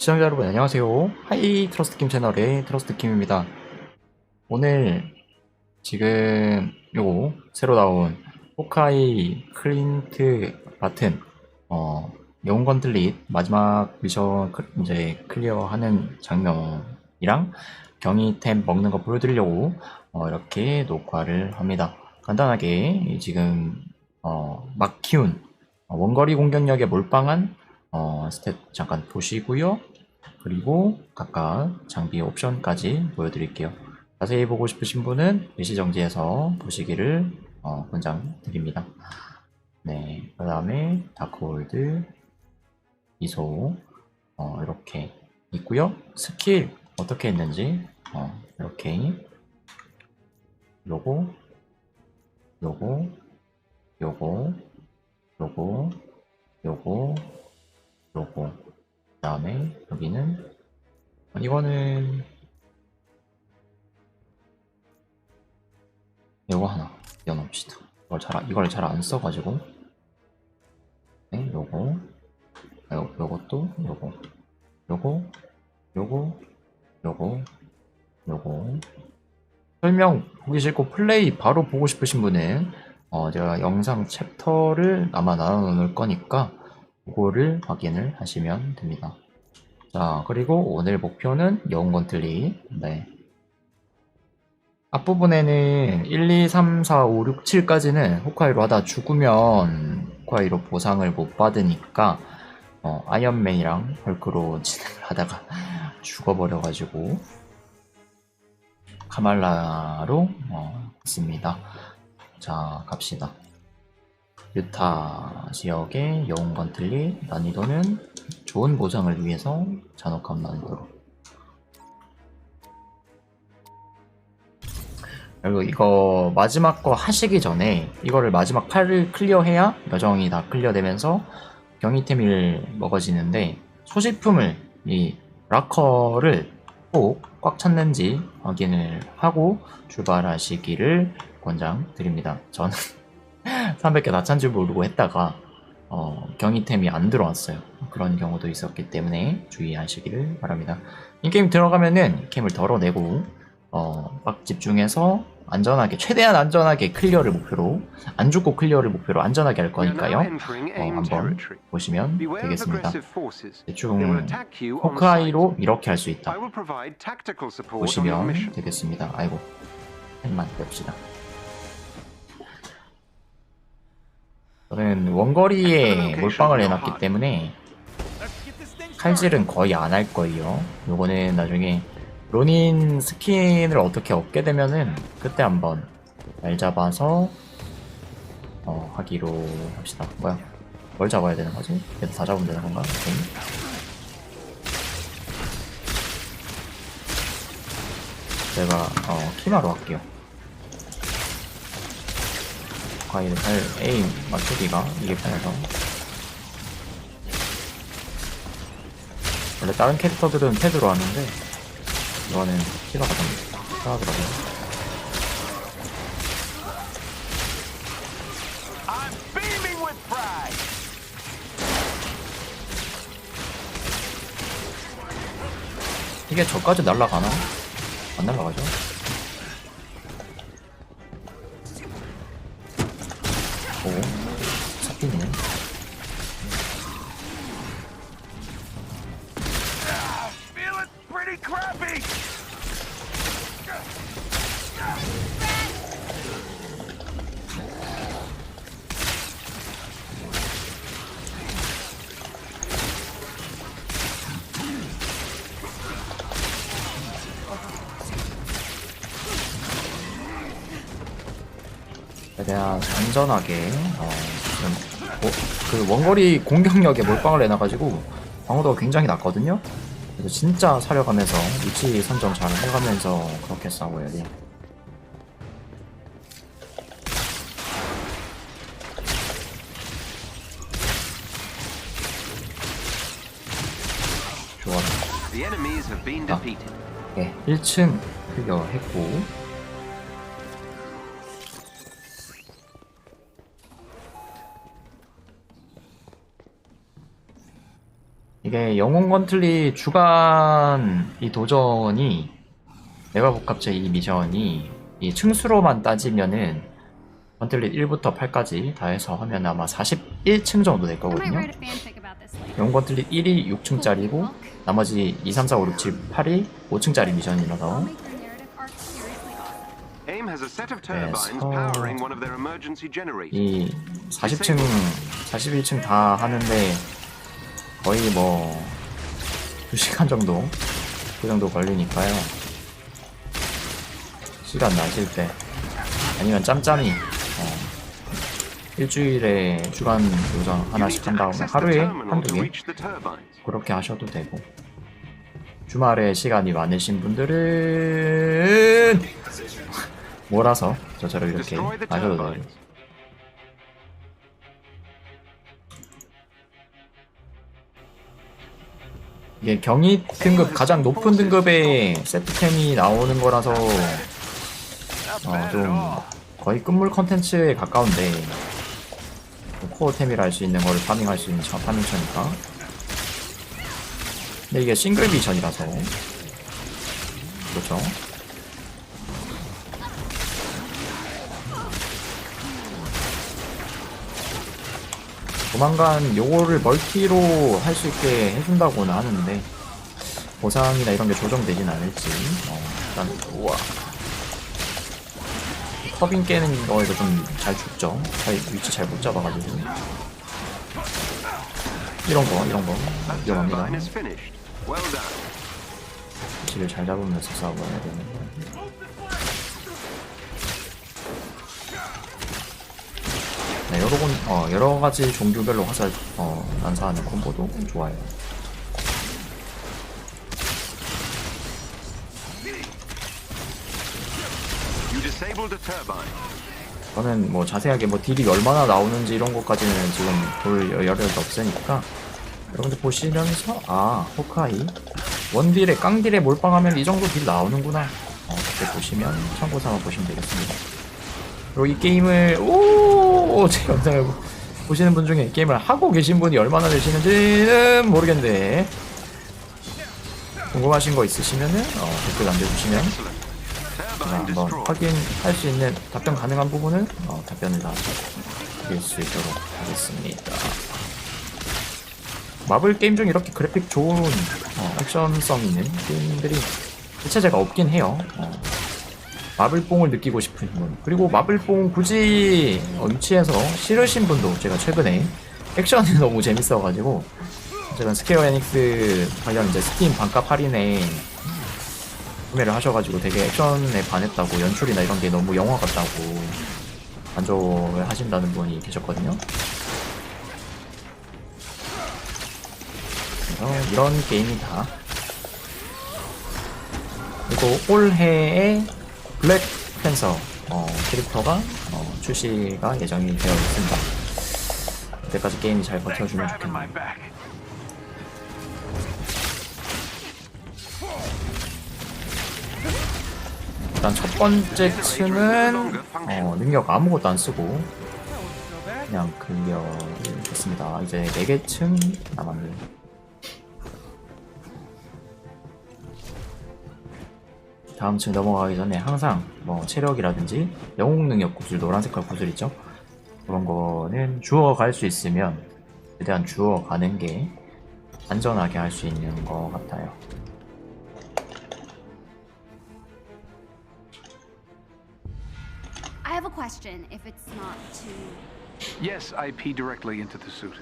시청자 여러분 안녕하세요. 하이 트러스트킴 채널의 트러스트킴입니다. 오늘 지금 요거 새로 나온 호카이 클린트 바튼 어 영웅 건틀릿 마지막 미션 클- 이제 클리어하는 장면이랑 경이템 먹는 거 보여드리려고 어, 이렇게 녹화를 합니다. 간단하게 지금 어, 막 키운 어, 원거리 공격력에 몰빵한 어, 스탯 잠깐 보시고요. 그리고 각각 장비 옵션까지 보여드릴게요. 자세히 보고 싶으신 분은 일시정지해서 보시기를 어, 권장드립니다. 네, 그 다음에 다크홀드, 이소 어, 이렇게 있고요. 스킬 어떻게 했는지 어, 이렇게 요거, 요거, 요거, 요거, 요거, 요거. 그 다음에 여기는 어, 이거는 요거 하나 띄워놓읍시다. 이걸 잘 이걸 잘 안 써가지고. 네 요거. 아, 요 요것도 요거. 요거 요거 요거 요거. 설명 보기 싫고 플레이 바로 보고 싶으신 분은 어 제가 영상 챕터를 아마 나눠 놓을 거니까 그거를 확인을 하시면 됩니다. 자, 그리고 오늘 목표는 영웅 건틀리. 네. 앞부분에는 1, 2, 3, 4, 5, 6, 7까지는 호카이로 하다 죽으면 호카이로 보상을 못 받으니까 어, 아이언맨이랑 헐크로 진행을 하다가 죽어버려가지고 카말라로 어, 갔습니다. 자, 갑시다. 유타 지역의 영웅 건틀리 난이도는 좋은 보상을 위해서 잔혹한 난이도로 그리고 이거 마지막 거 하시기 전에 이거를 마지막 팔을 클리어해야 여정이 다 클리어되면서 경이템을 먹어지는데 소지품을 이 락커를 꼭 꽉 찼는지 확인을 하고 출발하시기를 권장드립니다. 저는 300개 다찬줄 모르고 했다가 어, 경이템이 안 들어왔어요. 그런 경우도 있었기 때문에 주의하시기를 바랍니다. 이 게임 들어가면은 캠을 덜어내고 어, 막 집중해서 안전하게 최대한 안전하게 클리어를 목표로 안 죽고 클리어를 목표로 안전하게 할 거니까요. 어, 한번 보시면 되겠습니다. 대충 호크아이로 이렇게 할 수 있다. 보시면 되겠습니다. 아이고 펜만 뺍시다. 저는 원거리에 몰빵을 해놨기 때문에 칼질은 거의 안 할 거예요. 요거는 나중에 로닌 스킨을 어떻게 얻게 되면은 그때 한번 날 잡아서 어, 하기로 합시다. 뭐야? 뭘 잡아야 되는 거지? 얘도 다 잡으면 되는 건가? 오케이. 제가 어, 키마로 할게요. 과일 살 에임 맞추기가 이게 편해서 원래 다른 캐릭터들은 패드로 하는데 이거는 키가 좀 편하더라고요. 이게 저까지 날아가나? 안 날아가죠? 최대한 안전하게 어, 지금 뭐, 그 원거리 공격력에 몰빵을 해놔가지고 방어도가 굉장히 낮거든요. 그래서 진짜 사려가면서 위치 선정 잘 해가면서 그렇게 싸워야 돼. 좋아. The enemies have been Ah. defeated. 네, 1층 클리어했고 이게 영웅 건틀리 주간 이 도전이 메가복합체 이 미션이 이 층수로만 따지면은 건틀리 1부터 8까지 다 해서 하면 아마 41층 정도 될 거거든요. 영웅 건틀리 1이 6층짜리고 나머지 2, 3, 4, 5, 6, 7, 8이 5층짜리 미션이라서 generators. 이 40층, 41층 다 하는데 거의 뭐 2시간 정도 그 정도 걸리니까요. 시간 나실 때 아니면 짬짬이 어, 일주일에 주간 요정 하나씩 한 다음에 하루에 한두 개. 그렇게 하셔도 되고 주말에 시간이 많으신 분들은 몰아서 저처럼 이렇게 하셔도 돼요. 이게 경이 등급 가장 높은 등급의 세트템이 나오는 거라서 어, 좀 거의 끝물 컨텐츠에 가까운데 코어템이라 할 수 있는 거를 파밍할 수 있는 차- 파밍처니까. 근데 이게 싱글 미션이라서. 그렇죠 조만간 요거를 멀티로 할 수 있게 해준다고는 하는데 보상이나 이런 게 조정되진 않을지. 어, 일단 우와 커빙 깨는 거에도 좀잘 죽죠? 잘, 위치 잘 못 잡아가지고. 이런 거 이런 거. 위험합니다. 위치를 잘 잡으면서 싸워야 되는 네, 여러, 건, 어, 여러 가지 종류별로 화살 어, 난사하는 콤보도 좋아요. 저는 뭐 자세하게 뭐 딜이 얼마나 나오는지 이런 것까지는 지금 볼 여력이 없으니까 여러분들 보시면서 아 호카이. 원딜에 깡딜에 몰빵하면 이 정도 딜 나오는구나. 어, 그렇게 보시면 참고 삼아 보시면 되겠습니다 그리고 이 게임을 오제 영상을 보시는 분 중에 이 게임을 하고 계신 분이 얼마나 되시는지는 모르겠는데 궁금하신 거 있으시면은 어, 댓글 남겨주시면. 제가 한번. 확인할 수 있는 답변 가능한 부분은 어, 답변을 다 드릴 수 있도록 하겠습니다. 마블 게임 중 이렇게 그래픽 좋은 어, 액션성 있는 게임들이 대체 제가 없긴 해요. 어, 마블뽕을 느끼고 싶은 분 그리고 마블뽕 굳이 어, 유치해서 싫으신 분도 제가 최근에 액션이 너무 재밌어가지고 제가 스퀘어 에닉스 관련 이제 스팀 반값 할인에 구매를 하셔가지고 되게 액션에 반했다고 연출이나 이런 게 너무 영화 같다고 만족을 하신다는 분이 계셨거든요. 그래서 이런 게임이 다. 그리고 올해에 블랙 팬서 어, 캐릭터가 어, 출시가 예정이 되어 있습니다. 그때까지 게임이 잘 버텨주면 좋겠네요. 일단 첫 번째 층은 어, 능력 아무것도 안 쓰고 그냥 클리어를 했습니다. 이제 4개 층 남았네요. 다음 층 넘어가기 전에 항상 뭐 체력이라든지 영웅 능력 구슬 노란 색깔 구슬 있죠? 그런 거는 주워 갈 수 있으면 최대한 주워 가는 게 안전하게 할 수 있는 것 같아요. I have a question if it's not too. Yes, I pee directly into the suit.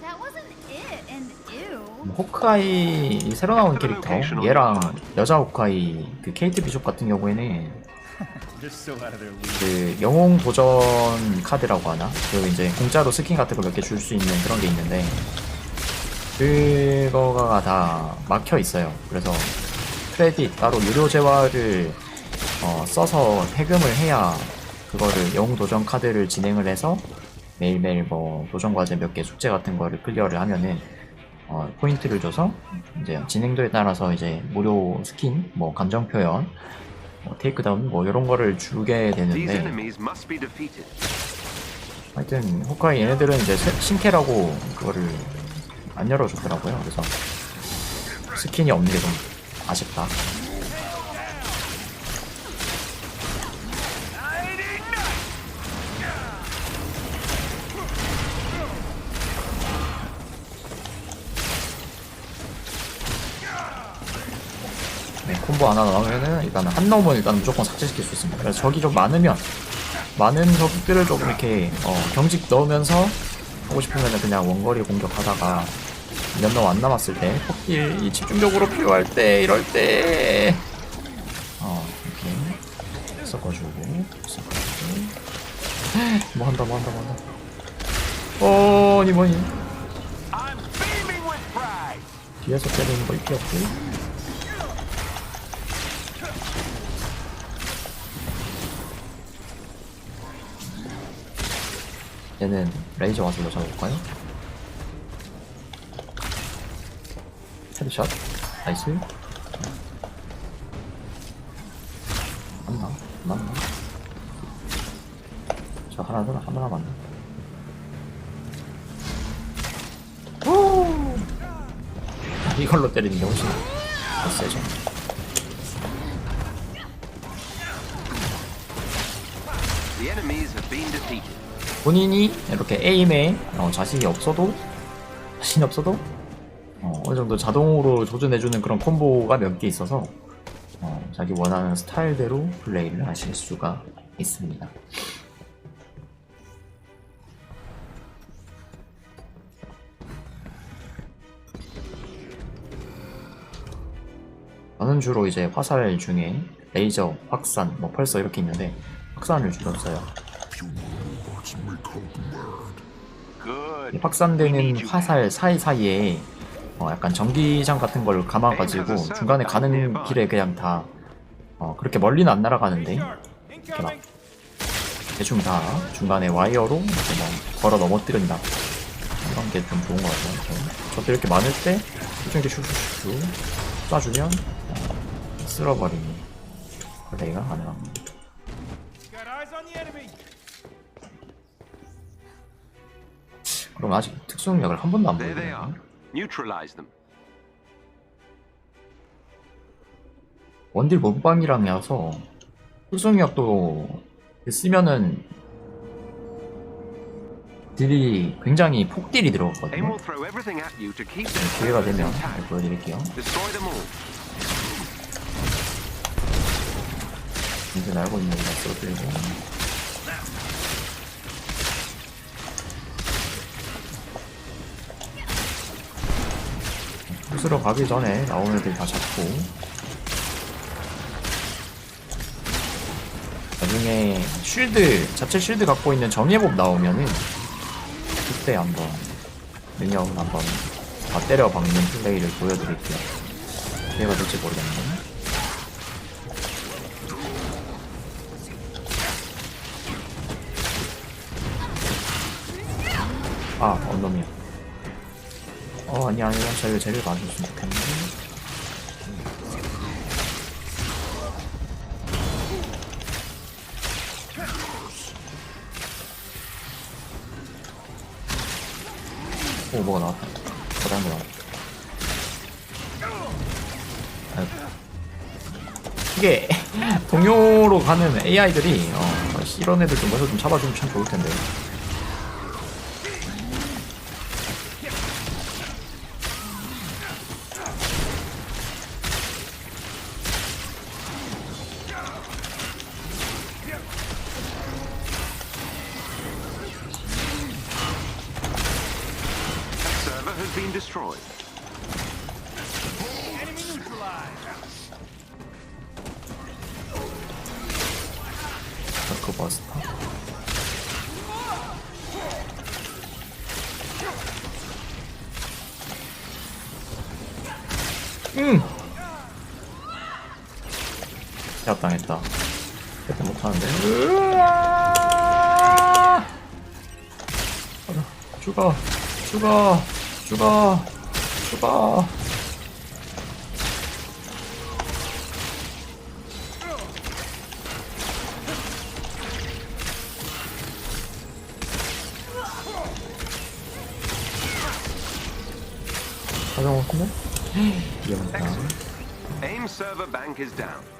That wasn't it, and ew. 뭐 호크아이 이 새로 나온 캐릭터. 얘랑 여자 호크아이 그 케이트 비숍 같은 경우에는 그 영웅 도전 카드라고 하나? 그 이제 공짜로 스킨 같은 거몇개 줄 수 있는 그런 게 있는데 그거가 다 막혀 있어요. 그래서 크레딧 따로 유료 재화를 어, 써서 해금을 해야 그거를 영웅 도전 카드를 진행을 해서 매일매일 뭐 도전 과제 몇 개 숙제 같은 거를 클리어를 하면은 어, 포인트를 줘서 이제 진행도에 따라서 이제 무료 스킨, 뭐 감정 표현, 뭐 테이크다운 뭐 이런 거를 주게 되는데. 하여튼 호카이 얘네들은 이제 새- 신캐라고 그거를 안 열어줬더라고요. 그래서 스킨이 없는 게 좀 아쉽다. 콤보 하나 나오면은 일단 한 놈은 일단 무조건 삭제시킬 수 있습니다. 그래서 적이 좀 많으면 많은 적들을 조금 이렇게 어, 경직 넣으면서 하고 싶으면 그냥 원거리 공격하다가 몇 놈 안 남았을 때 폭딜이 집중적으로 필요할 때 이럴 때 어, 이렇게 섞어주고 섞어주고 뭐 한다 뭐 한다 뭐 한다 어 with pride. 뒤에서 때리는 거 있게 없고 얘는 레이저 와서 잡아볼까요? 헤드샷 나이스 맞나? 맞나? 저 하나 더 하나 맞나? 오! 이걸로 때리는 게 훨씬 더 세죠. The enemies have been defeated. 본인이 이렇게 에임에 어, 자신이 없어도 자신이 없어도 어, 어느 정도 자동으로 조준해주는 그런 콤보가 몇 개 있어서 어, 자기 원하는 스타일대로 플레이를 하실 수가 있습니다. 저는 주로 이제 화살 중에 레이저, 확산, 뭐 펄서 이렇게 있는데 확산을 주로 써요. 이 확산되는 화살 사이사이에 어, 약간 전기장 같은 걸 감아가지고 중간에 가는 길에 그냥 다 어, 그렇게 멀리는 안 날아가는데 이렇게 막 대충 다 중간에 와이어로 뭐 걸어 넘어뜨린다. 이런 게 좀 좋은 것 같아요. 저- 저도 이렇게 많을 때 대충 이렇게 슈슈슈 쏴주면 어, 쓸어버리는 플레이가 가능합니다 그럼 아직 특수 능력을 한 번도 안 them. 원딜 몸빵이랑이라서 특수 능력도 쓰면은 딜이 굉장히 폭딜이 들어갔거든요. 기회가 되면. 보여드릴게요. 이제 날고 있는 거 써드리 고 부스러 가기 전에 나오는 애들 다 잡고. 나중에 쉴드 자체 쉴드 갖고 있는 정예복 나오면은 그때 한번 능력을 한번 다 때려 박는 플레이를 보여드릴게요. 기회가 될지 모르겠네. 아, 언놈이야. 어, 아니, 아니야. 저희가 쟤를 봐줬으면 좋겠는데. 오, 뭐가 나왔다. 거대한 거 나왔다. 아이고. 이게, 동요로 가는 AI들이, 어, 이런 애들 좀 해서 좀 잡아주면 참 좋을 텐데. 당했다 제압 못하는데 으아! 죽어 죽어 죽어 죽어 가져먹었네? 위험하다. Aim server bank is down.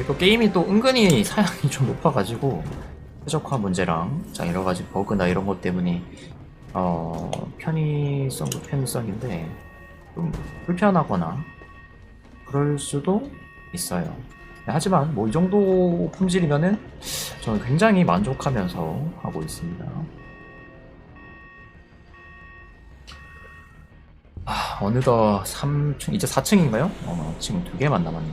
그리고 게임이 또 은근히 사양이 좀 높아가지고 최적화 문제랑 자 여러 가지 버그나 이런 것 때문에 어 편의성도 편의성인데 좀 불편하거나 그럴 수도 있어요. 하지만 뭐 이 정도 품질이면은 저는 굉장히 만족하면서 하고 있습니다. 아, 어느덧 3층, 이제 4층인가요? 어, 지금 두 개만 남았네.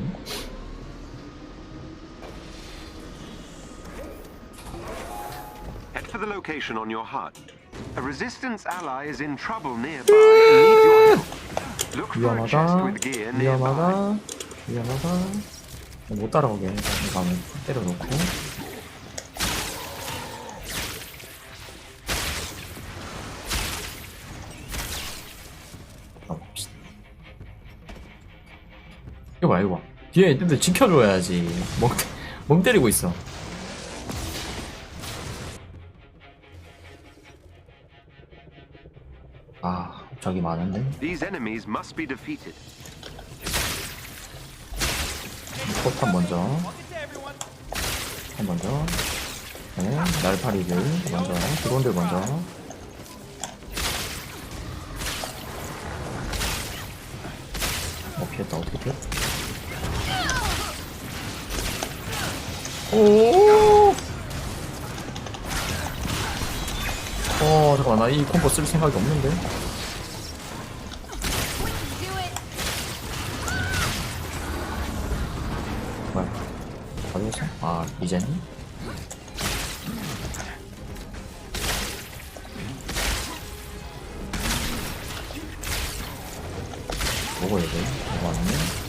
Head for the location on your HUD. A resistance ally is in trouble nearby and needs your help. Look for a chest with gear nearby. 위험하다 위험하다 못 따라오게 이거 하면 때려놓고 가봅시다 이거 봐 이거 봐 뒤에 근데 지켜줘야지 멍, 멍 때리고 있어 저기 많은데? These enemies must be defeated. 포탄 먼저. 한 먼저. 네, 날파리들 먼저. 드론들 먼저. 어 피했다. 어떻게 피했다 오! 어 잠깐만. 나 이 콤보 쓸 생각이 없는데 이제는? 돼 이거 아니면 또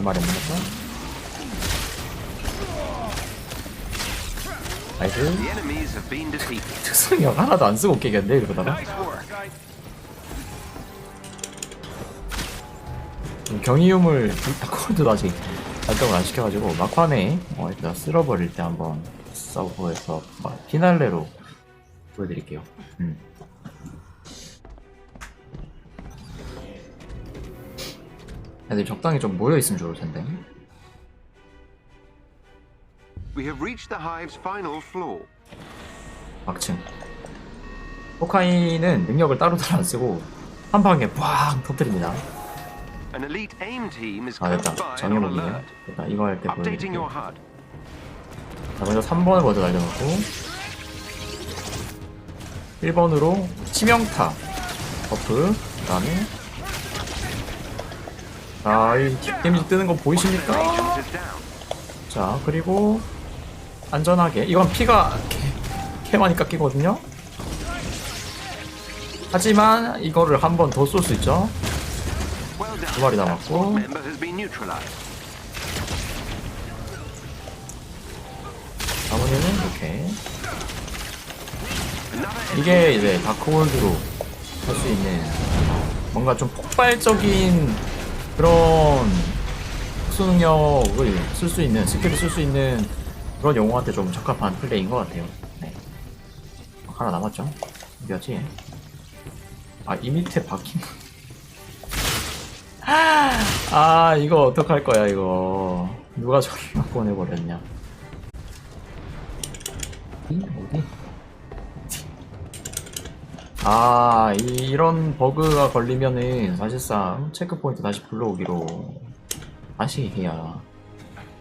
내 말이 없는 거? 나이스 The enemies have been defeated. 특성력 하나도 안 쓰고 깨겠네 이러다가 Nice work. 경이음을 다코드도 아직 발동을 안 시켜가지고 막판에 어, 일단 쓸어버릴 때 한번 해서 막 피날레로 보여드릴게요. 음. 애들 적당히 좀 모여 있으면 좋을 텐데. We have reached the hive's final floor. 막층. 호카이는 능력을 따로따로 안 쓰고 한 방에 빡 터뜨립니다. An elite aim team is 아 됐다. by on 정해보기네. alert. 됐다. 이거 할 때 Updating 보여드릴게요. HUD. 자, 먼저 3번을 먼저 날려놓고 1번으로 치명타 버프 그 다음에 자이 뒷데미지 뜨는 거 보이십니까? 자 그리고 안전하게 이건 피가 개, 개 많이 깎이거든요 하지만 이거를 한 번 더 쏠 수 있죠. 두 마리 남았고. 나머지는 이렇게 이게 이제 다크홀드로 할 수 있는 뭔가 좀 폭발적인 그런 특수 능력을 쓸 수 있는 스킬을 쓸 수 있는 그런 영웅한테 좀 적합한 플레이인 것 같아요. 네. 하나 남았죠? 어디였지? 아, 이 밑에 박힌. 아, 이거 어떡할 거야, 이거. 누가 저리로 보내버렸냐. 어디? 어디? 아, 이, 이런 버그가 걸리면은 사실상 체크포인트 다시 불러오기로 다시 해야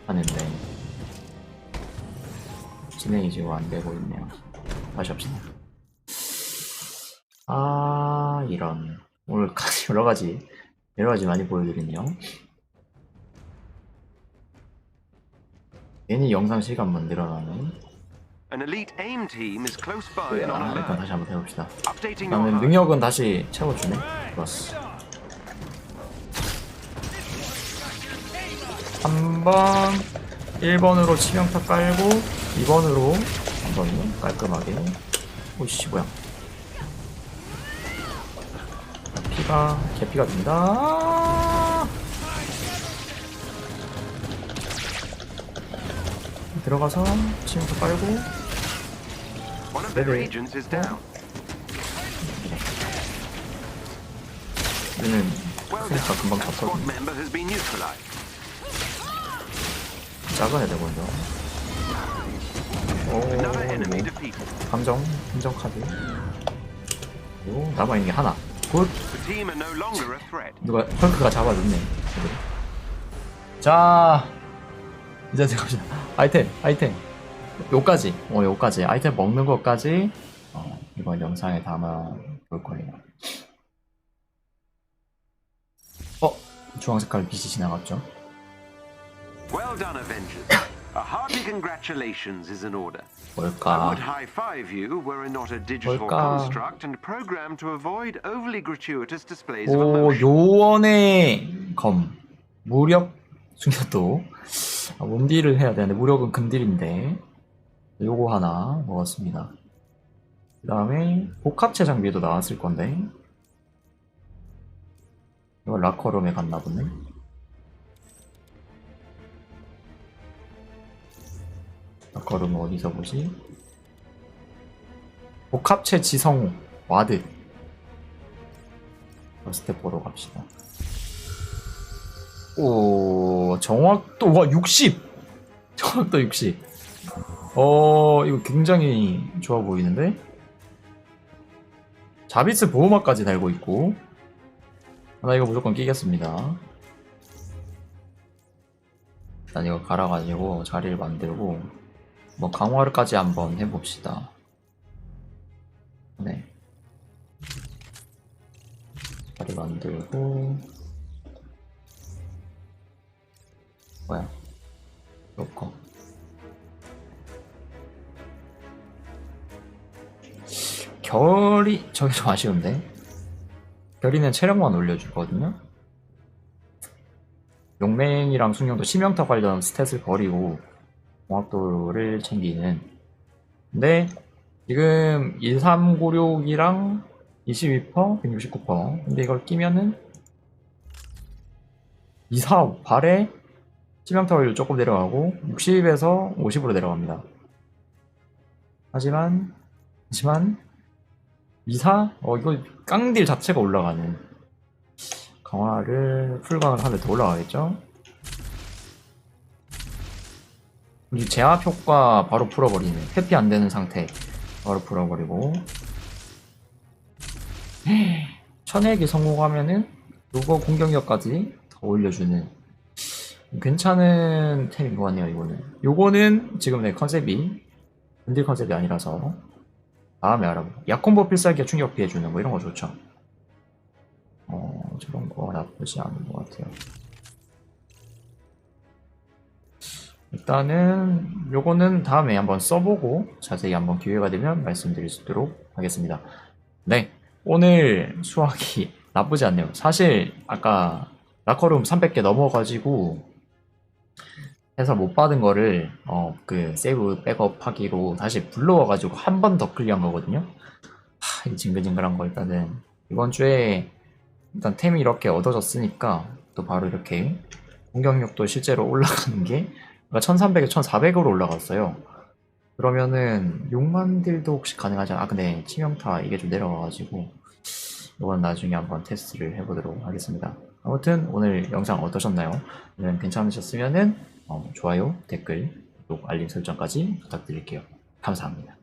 하는데 진행이 지금 안 되고 있네요. 다시 합시다. 아, 이런. 오늘 여러 가지, 여러 가지 많이 보여드리네요. 괜히 영상 시간만 늘어나는 An elite AIM team is close by and on 아, 일단 alert. 다시 한번 해봅시다. Updating your 일단은 HUD. 능력은 다시 채워주네. 좋았어. 3번 1번으로 치명타 깔고 2번으로 한번 깔끔하게 오씨 뭐야 피가 개피가 됩니다 들어가서 치명타 깔고 of their 네네. agents is down. 얘는 Well done. 금방 That squad 잡거든 member has been neutralized. 작은 애들 먼저 Another enemy 오 defeated. 감정 감정 카드 그리고 남아있는 게 하나 굿 The team are no longer a threat. 누가 헐크가 잡아줬네. 자 이제 들어가자 아이템 아이템 요까지 어 요까지 아이템 먹는 것까지 어, 이번 영상에 담아 볼 거예요 어 주황 색깔 빛이 지나갔죠 Well done, Avengers. A hearty congratulations is in order. I 뭘까 would high five you were it not a digital 뭘까? construct and programmed to avoid overly gratuitous displays of 오 emotion. 요원의 검 무력 중요도 아, 원딜을 해야 되는데 무력은 근딜인데 요거 하나 먹었습니다 그 다음에 복합체 장비도 나왔을 건데 이거 라커룸에 갔나 보네 라커룸 어디서 보지? 복합체 지성 와드 스텝 보러 갑시다. 오, 정확도, 와, 60! 정확도 60. 어, 이거 굉장히 좋아 보이는데? 자비스 보호막까지 달고 있고. 나 이거 무조건 끼겠습니다. 일단 이거 갈아가지고 자리를 만들고, 뭐 강화를까지 한번 해봅시다. 네. 자리 만들고 뭐야 요거 결이 저게 좀 아쉬운데 결이는 체력만 올려주거든요 용맹이랑 숙련도 치명타 관련 스탯을 버리고 공학도를 챙기는 근데 지금 1396이랑 22%, 169%. 근데 이걸 끼면은 2, 4, 5, 8에 치명타 확률 조금 내려가고 60에서 50으로 내려갑니다. 하지만 하지만 2, 4, 어 이거 깡딜 자체가 올라가는 강화를 풀강을 하면 더 올라가겠죠? 이 제압 효과 바로 풀어버리는 회피 안 되는 상태. 바로 풀어버리고. 천액이 성공하면은 요거 공격력까지 더 올려주는. 괜찮은 템인 것 같네요 이거는. 요거는 지금 내 컨셉이. 근딜 컨셉이 아니라서 다음에 알아보고 약콤보 필살기가 충격 피해주는 거 이런 거 좋죠. 어 저런 거 나쁘지 않은 것 같아요. 일단은 요거는 다음에 한번 써보고 자세히 한번 기회가 되면 말씀드릴 수 있도록 하겠습니다. 네 오늘 수학이 나쁘지 않네요. 사실 아까 라커룸 300개 넘어가지고 해서 못 받은 거를 어 그 세이브 백업 하기로 다시 불러와가지고 한 번 더 클리어한 거거든요. 하, 이 징글징글한 거 일단은 이번 주에 일단 템이 이렇게 얻어졌으니까 또 바로 이렇게 공격력도 실제로 올라가는 게 그러니까 1300에 1400으로 올라갔어요. 그러면은 6만 딜도 혹시 가능하지 않아? 아 근데 치명타 이게 좀 내려가가지고 이건 나중에 한번 테스트를 해보도록 하겠습니다. 아무튼 오늘 영상 어떠셨나요? 네, 괜찮으셨으면은 어, 좋아요, 댓글, 또 알림 설정까지 부탁드릴게요. 감사합니다.